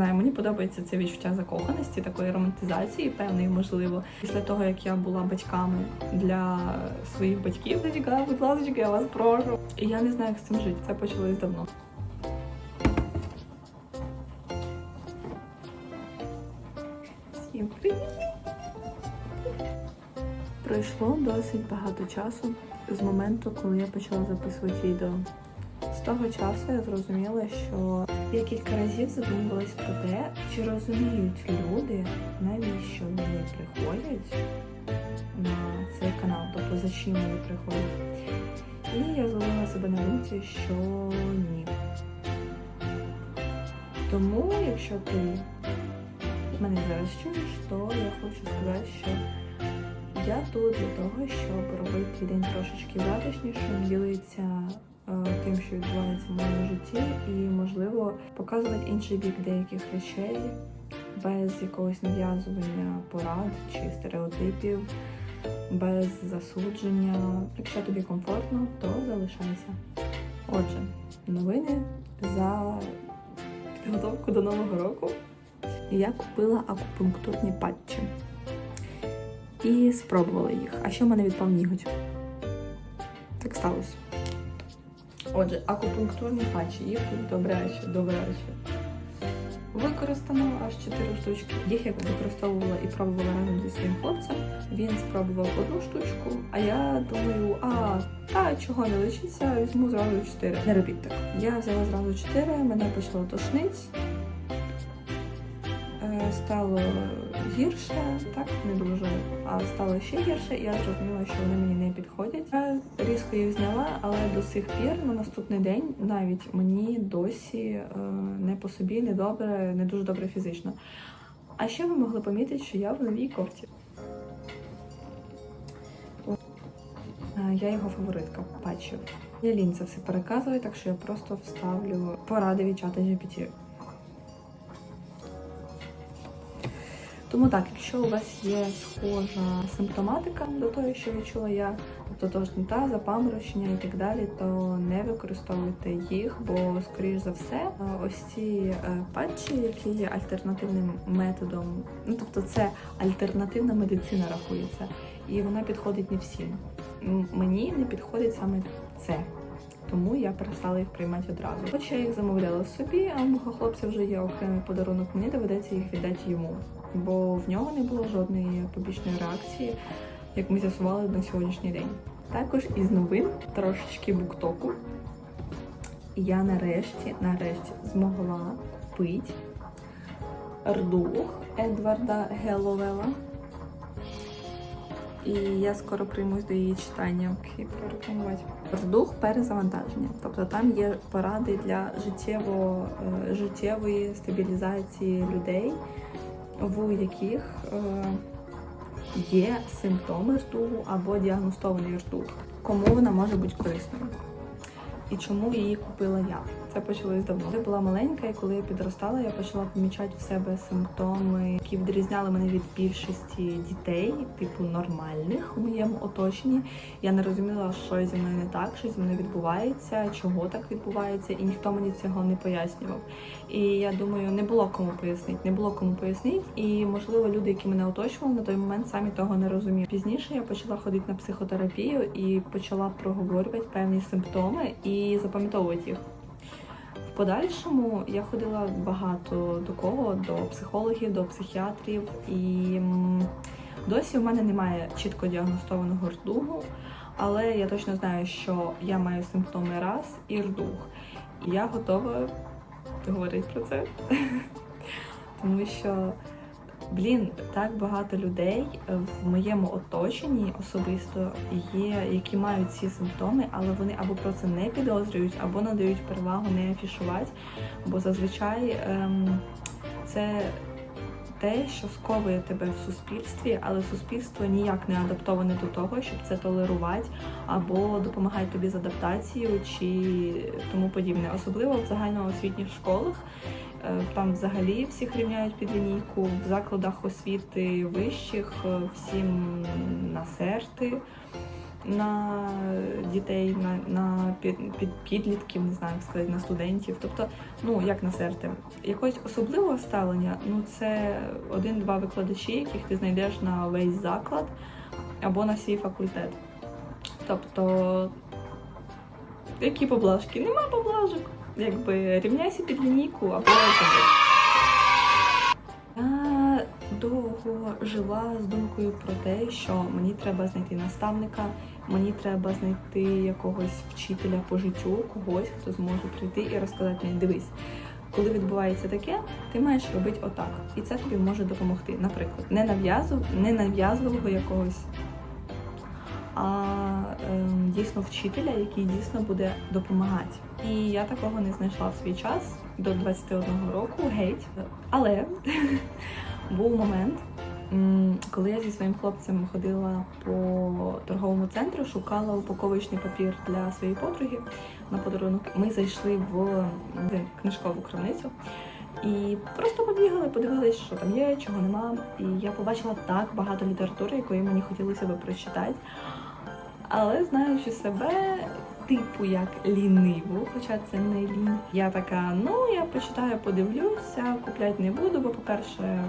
знаю, мені подобається це відчуття закоханості, такої романтизації, певної, можливо. Після того, як я була батьками для своїх батьків, дочка, будь ласка, я вас прошу. І я не знаю, як з цим жити. Це почалось давно. Всім привіт! Пройшло досить багато часу з моменту, коли я почала записувати відео. З того часу я зрозуміла, що я кілька разів задумувалась про те, чи розуміють люди, навіщо вони приходять на цей канал, тобто за чим вони приходять. І я зловила себе на думці, що ні. Тому, якщо ти мене зараз чуєш, то я хочу сказати, що я тут для того, щоб робити день трошечки затишнішим, ділитися тим, що відбувається в моєму житті, і, можливо, показувати інший бік деяких речей без якогось нав'язування порад чи стереотипів, без засудження. Якщо тобі комфортно, то залишайся. Отже, новини за підготовку до нового року. Я купила акупунктурні патчі і спробувала їх. А що в мене відпав ніготь? Так сталося. Отже, акупунктурні патчі, їх тут добряче, добряче. Використано аж 4 штучки. Їх я використовувала і пробувала разом зі своїм хлопцем. Він спробував одну штучку, а я думаю, а та чого не лишиться, візьму зразу 4. Не робіть так. Я взяла зразу 4, мене почало тошнити. Стало гірше, так не дуже, а стало ще гірше, і я зрозуміла, що вони мені не підходять. Я різко їх зняла, але до сих пір на наступний день навіть мені досі е, не по собі, не добре, не дуже добре фізично. А ще ви могли помітити, що я в новій кофті. Е, Я його фаворитка патчів. Я лінь це все переказую, так що я просто вставлю поради від чата GPT. Тому так, якщо у вас є схожа симптоматика до того, що відчула я, тобто тошнота, запаморочення і так далі, то не використовуйте їх, бо, скоріш за все, е, ось ці е, патчі, які є альтернативним методом, ну тобто це альтернативна медицина рахується, і вона підходить не всім. Мені не підходить саме це. Тому я перестала їх приймати одразу. Хоч я їх замовляла собі, а у мого хлопця вже є окремий подарунок, мені доведеться їх віддати йому, бо в нього не було жодної побічної реакції, як ми з'ясували на сьогоднішній день. Також із новин трошечки буктоку. Я нарешті, нарешті змогла купити рдух Едварда Геловела. І я скоро приймусь до її читання. Окей, прорекламувати. Рдух перезавантаження. Тобто там є поради для життєво, е, життєвої стабілізації людей, в яких е, є симптоми ртугу або діагностований ртуг. Кому вона може бути корисною? І чому її купила я? Це почалось давно. Я була маленька, і коли я підростала, я почала помічати в себе симптоми, які відрізняли мене від більшості дітей, типу нормальних у моєму оточенні. Я не розуміла, що зі мною не так, що зі мною відбувається, чого так відбувається, і ніхто мені цього не пояснював. І я думаю, не було кому пояснити, не було кому пояснити. І можливо, люди, які мене оточували на той момент, самі того не розуміли. Пізніше я почала ходити на психотерапію і почала проговорювати певні симптоми і запам'ятовувати їх. В подальшому я ходила багато до кого, до психологів, до психіатрів, і досі у мене немає чітко діагностованого рдугу, але я точно знаю, що я маю симптоми раз і рдуг. І я готова говорити про це. Тому що, блін, так багато людей в моєму оточенні особисто є, які мають ці симптоми, але вони або про це не підозрюють, або надають перевагу не афішувати. Бо зазвичай ем, це те, що сковує тебе в суспільстві, але суспільство ніяк не адаптоване до того, щоб це толерувати, або допомагає тобі з адаптацією чи тому подібне. Особливо в загальноосвітніх школах. Е, Там взагалі всіх рівняють під лінійку, в закладах освіти вищих е, всім насерти. На дітей, на, на під, під, підлітків, не знаю, як сказати, на студентів. Тобто, ну як на серце, якогось особливого ставлення, ну це один-два викладачі, яких ти знайдеш на весь заклад або на свій факультет. Тобто, які поблажки? Нема поблажок. Якби рівняйся під лінійку або жила з думкою про те, що мені треба знайти наставника, мені треба знайти якогось вчителя по життю, когось, хто зможе прийти і розказати мені, дивись, коли відбувається таке, ти маєш робити отак. І це тобі може допомогти. Наприклад, не нав'язу, не нав'язливого якогось, а ем, дійсно вчителя, який дійсно буде допомагати. І я такого не знайшла в свій час до 21 року, геть. Але був момент, коли я зі своїм хлопцем ходила по торговому центру, шукала упаковочний папір для своєї подруги на подарунок. Ми зайшли в книжкову крамницю. І просто побігали, подивились, що там є, чого нема. І я побачила так багато літератури, якої мені хотілося би прочитати. Але знаючи себе, типу як ліниву, хоча це не лінь. Я така, ну я почитаю, подивлюся, купляти не буду, бо, по-перше,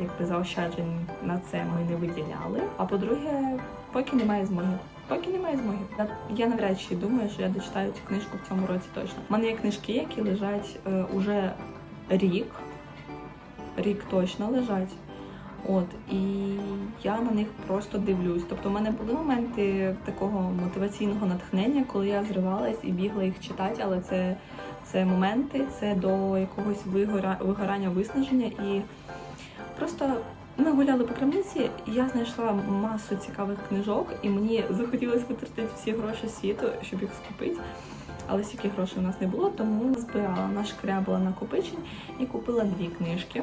якби заощаджень на це ми не виділяли. А по-друге, поки немає змоги. Поки немає змоги. Я- навряд чи думаю, що я дочитаю цю книжку в цьому році точно. У мене є книжки, які лежать е, уже рік. Рік точно лежать. От і я на них просто дивлюсь. Тобто, в мене були моменти такого мотиваційного натхнення, коли я зривалась і бігла їх читати, але це, це моменти, це до якогось вигора, вигорання, виснаження. І просто ми гуляли по крамниці, я знайшла масу цікавих книжок, і мені захотілося витратити всі гроші світу, щоб їх скупити. Але стільки грошей у нас не було, тому збирала нашкрябала накопичень і купила дві книжки.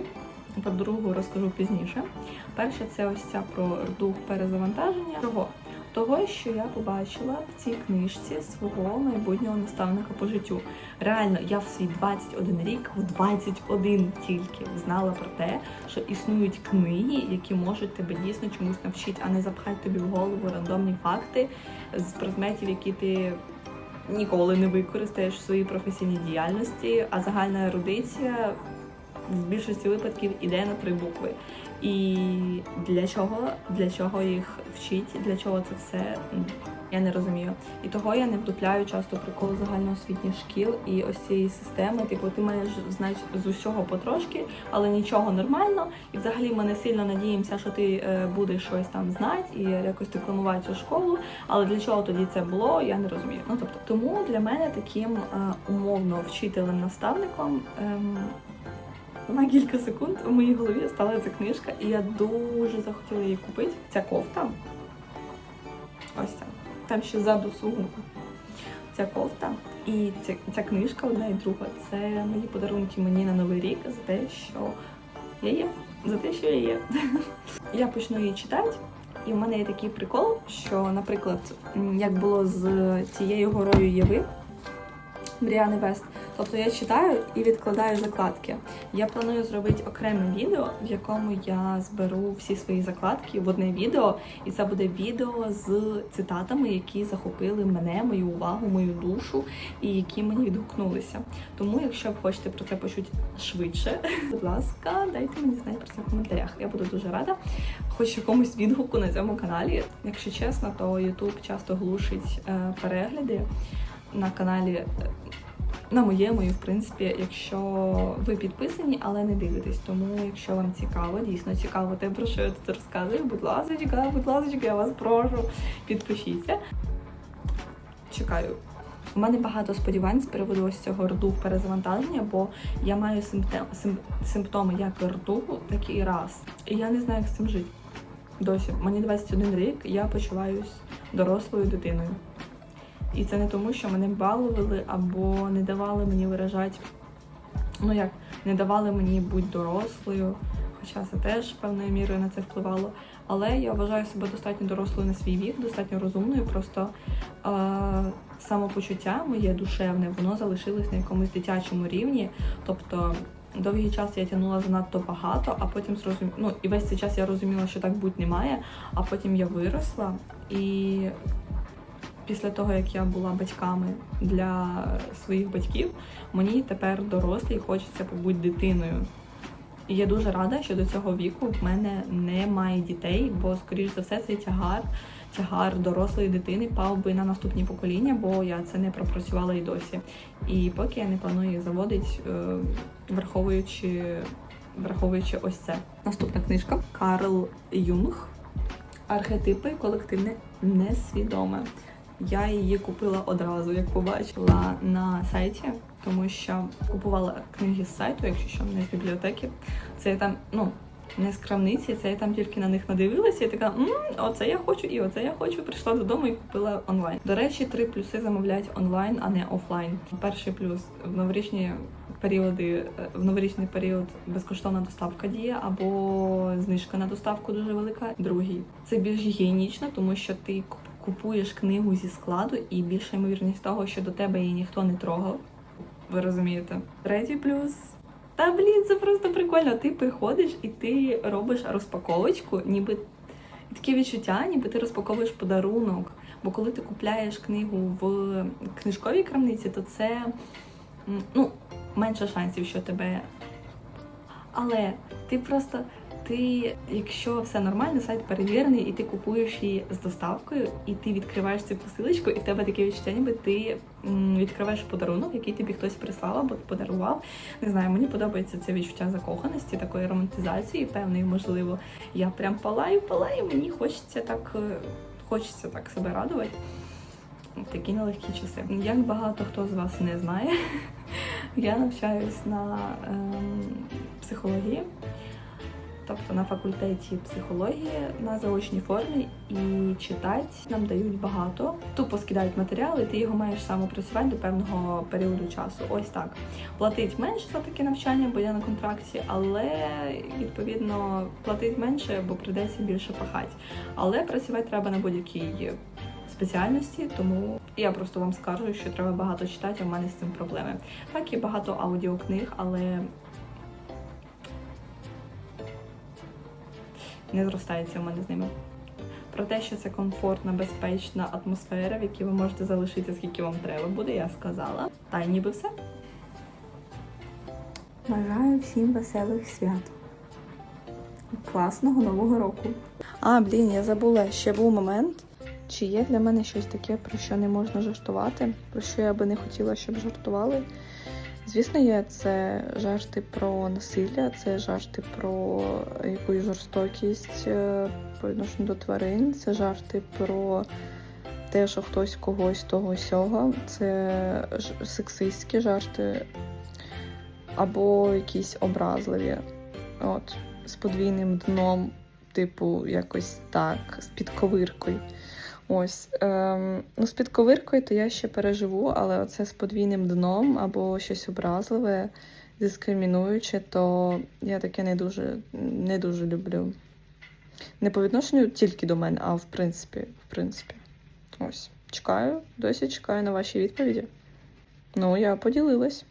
Про другу розкажу пізніше. Перша це ось ця про дух перезавантаження. Чого? Того, що я побачила в цій книжці свого майбутнього наставника по життю. Реально, я в свій 21 рік, в 21 тільки знала про те, що існують книги, які можуть тебе дійсно чомусь навчити, а не запхати тобі в голову рандомні факти з предметів, які ти ніколи не використаєш в своїй професійній діяльності, а загальна ерудиція в більшості випадків іде на три букви. І для чого, для чого їх вчить, для чого це все, я не розумію. І того я не вдупляю часто прикол загальноосвітніх шкіл і ось цієї системи. Типу, ти маєш знати з усього потрошки, але нічого нормально. І взагалі ми не сильно надіємося, що ти е, будеш щось там знати і якось декламувати цю школу. Але для чого тоді це було, я не розумію. Ну тобто, тому для мене таким е, умовно вчителем-наставником. На кілька секунд у моїй голові стала ця книжка, і я дуже захотіла її купити. Ця кофта. Ось ця. Там ще ззаду сумка. Ця кофта і ця, ця книжка, одна і друга, це мої подарунки мені на Новий рік за те, що я є. За те, що я є. Я почну її читати. І в мене є такий прикол, що, наприклад, як було з цією горою Єви Бріани Вест, тобто я читаю і відкладаю закладки. Я планую зробити окреме відео, в якому я зберу всі свої закладки в одне відео, і це буде відео з цитатами, які захопили мене, мою увагу, мою душу і які мені відгукнулися. Тому, якщо ви хочете про це почути швидше, будь ласка, дайте мені знати про це в коментарях. Я буду дуже рада. Хоч якомусь відгуку на цьому каналі. Якщо чесно, то YouTube часто глушить е, перегляди на каналі. На моєму, і в принципі, якщо ви підписані, але не дивитесь. Тому, якщо вам цікаво, дійсно цікаво те, про що я тут розказую, будь ласка, будь ласка, я вас прошу, підпишіться. Чекаю. У мене багато сподівань з приводу ось цього рду перезавантаження, бо я маю симптоми як рду, так і раз. І я не знаю, як з цим жити. Досі. Мені 21 рік, я почуваюсь дорослою дитиною. І це не тому, що мене балували або не давали мені виражати, ну як, не давали мені бути дорослою, хоча це теж певною мірою на це впливало. Але я вважаю себе достатньо дорослою на свій вік, достатньо розумною. Просто е, самопочуття моє душевне, воно залишилось на якомусь дитячому рівні. Тобто Довгий час я тягнула занадто багато, а потім зрозуміла, ну і весь цей час я розуміла, що так бути не має. А потім я виросла, і після того, як я була батьками для своїх батьків, мені тепер дорослій хочеться побути дитиною. І я дуже рада, що до цього віку в мене немає дітей, бо, скоріш за все, цей тягар, тягар дорослої дитини пав би на наступні покоління, бо я це не пропрацювала і досі. І поки я не планую їх заводити, е, враховуючи, враховуючи ось це. Наступна книжка Карл Юнг. Архетипи колективне несвідоме. Я її купила одразу, як побачила на сайті, тому що купувала книги з сайту, якщо що, не з бібліотеки. Це я там, ну, не з крамниці, це я там тільки на них надивилася і така, М, оце я хочу, і оце я хочу. Прийшла додому і купила онлайн. До речі, три плюси замовляють онлайн, а не офлайн. Перший плюс в новорічні періоди, в новорічний період безкоштовна доставка діє або знижка на доставку дуже велика. Другий це більш гігієнічно, тому що ти куп- купуєш книгу зі складу, і більша ймовірність того, що до тебе її ніхто не трогав. Ви розумієте? Третій плюс. Та блін, це просто прикольно. Ти приходиш і ти робиш розпаковочку, ніби і таке відчуття, ніби ти розпаковуєш подарунок. Бо коли ти купляєш книгу в книжковій крамниці, то це ну, менше шансів, що тебе. Але ти просто. Ти, якщо все нормально, сайт перевірений, і ти купуєш її з доставкою, і ти відкриваєш цю посилочку, і в тебе таке відчуття, ніби ти відкриваєш подарунок, який тобі хтось прислав або подарував. Не знаю, мені подобається це відчуття закоханості, такої романтизації, певної, можливо. Я прям палаю, палаю, мені хочеться так, е, хочеться так себе радувати. Такі нелегкі часи. Як багато хто з вас не знає, я навчаюсь на ем, психології, тобто на факультеті психології на заочній формі, і читати нам дають багато. Тупо скидають матеріали, ти його маєш самопрацювати до певного періоду часу. Ось так. Платить менше за таке навчання, бо я на контракті, але відповідно платить менше, бо прийдеться більше пахати. Але працювати треба на будь-якій спеціальності, тому я просто вам скажу, що треба багато читати, а в мене з цим проблеми. Так, є багато аудіокниг, але не зростається в мене з ними. Про те, що це комфортна, безпечна атмосфера, в якій ви можете залишитися, скільки вам треба буде, я сказала. Та й ніби все. Бажаю всім веселих свят. Класного нового року. А, блін, я забула, ще був момент. Чи є для мене щось таке, про що не можна жартувати, про що я би не хотіла, щоб жартували? Звісно, є це жарти про насилля, це жарти про якусь жорстокість е, по відношенню до тварин, це жарти про те, що хтось когось того сього, це сексистські жарти або якісь образливі. От, з подвійним дном, типу, якось так, з підковиркою. Ось, ем, ну, з підковиркою то я ще переживу, але оце з подвійним дном або щось образливе, дискримінуюче, то я таке не дуже, не дуже люблю. Не по відношенню тільки до мене, а в принципі, в принципі. Ось. Чекаю, досі чекаю на ваші відповіді. Ну, я поділилась.